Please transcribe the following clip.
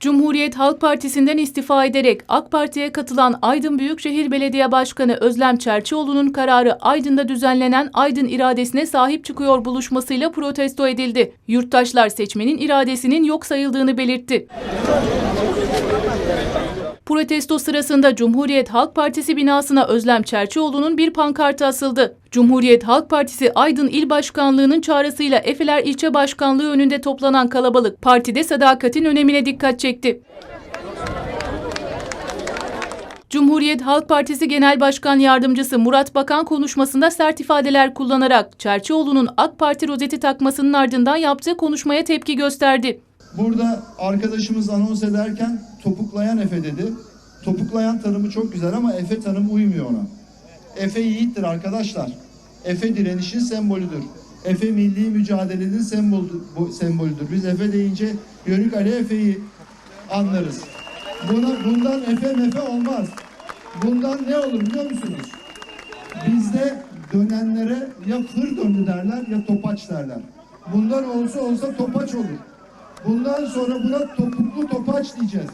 Cumhuriyet Halk Partisi'nden istifa ederek AK Parti'ye katılan Aydın Büyükşehir Belediye Başkanı Özlem Çerçioğlu'nun kararı Aydın'da düzenlenen Aydın iradesine sahip çıkıyor buluşmasıyla protesto edildi. Yurttaşlar seçmenin iradesinin yok sayıldığını belirtti. Protesto sırasında Cumhuriyet Halk Partisi binasına Özlem Çerçioğlu'nun bir pankartı asıldı. Cumhuriyet Halk Partisi Aydın İl Başkanlığı'nın çağrısıyla Efeler İlçe Başkanlığı önünde toplanan kalabalık partide sadakatin önemine dikkat çekti. Cumhuriyet Halk Partisi Genel Başkan Yardımcısı Murat Bakan konuşmasında sert ifadeler kullanarak Çerçioğlu'nun AK Parti rozeti takmasının ardından yaptığı konuşmaya tepki gösterdi. Burada arkadaşımız anons ederken topuklayan Efe dedi. Topuklayan tanımı çok güzel ama Efe tanımı uymuyor ona. Efe yiğittir arkadaşlar. Efe direnişin sembolüdür. Efe milli mücadelenin sembolüdür. Biz Efe deyince Yörük Ali Efe'yi anlarız. Buna, bundan Efe mefe olmaz. Bundan ne olur biliyor musunuz? Bizde dönenlere ya fır döndü derler ya topaç derler. Bundan olsa olsa topaç olur. Bundan sonra buna topuklu topaç diyeceğiz.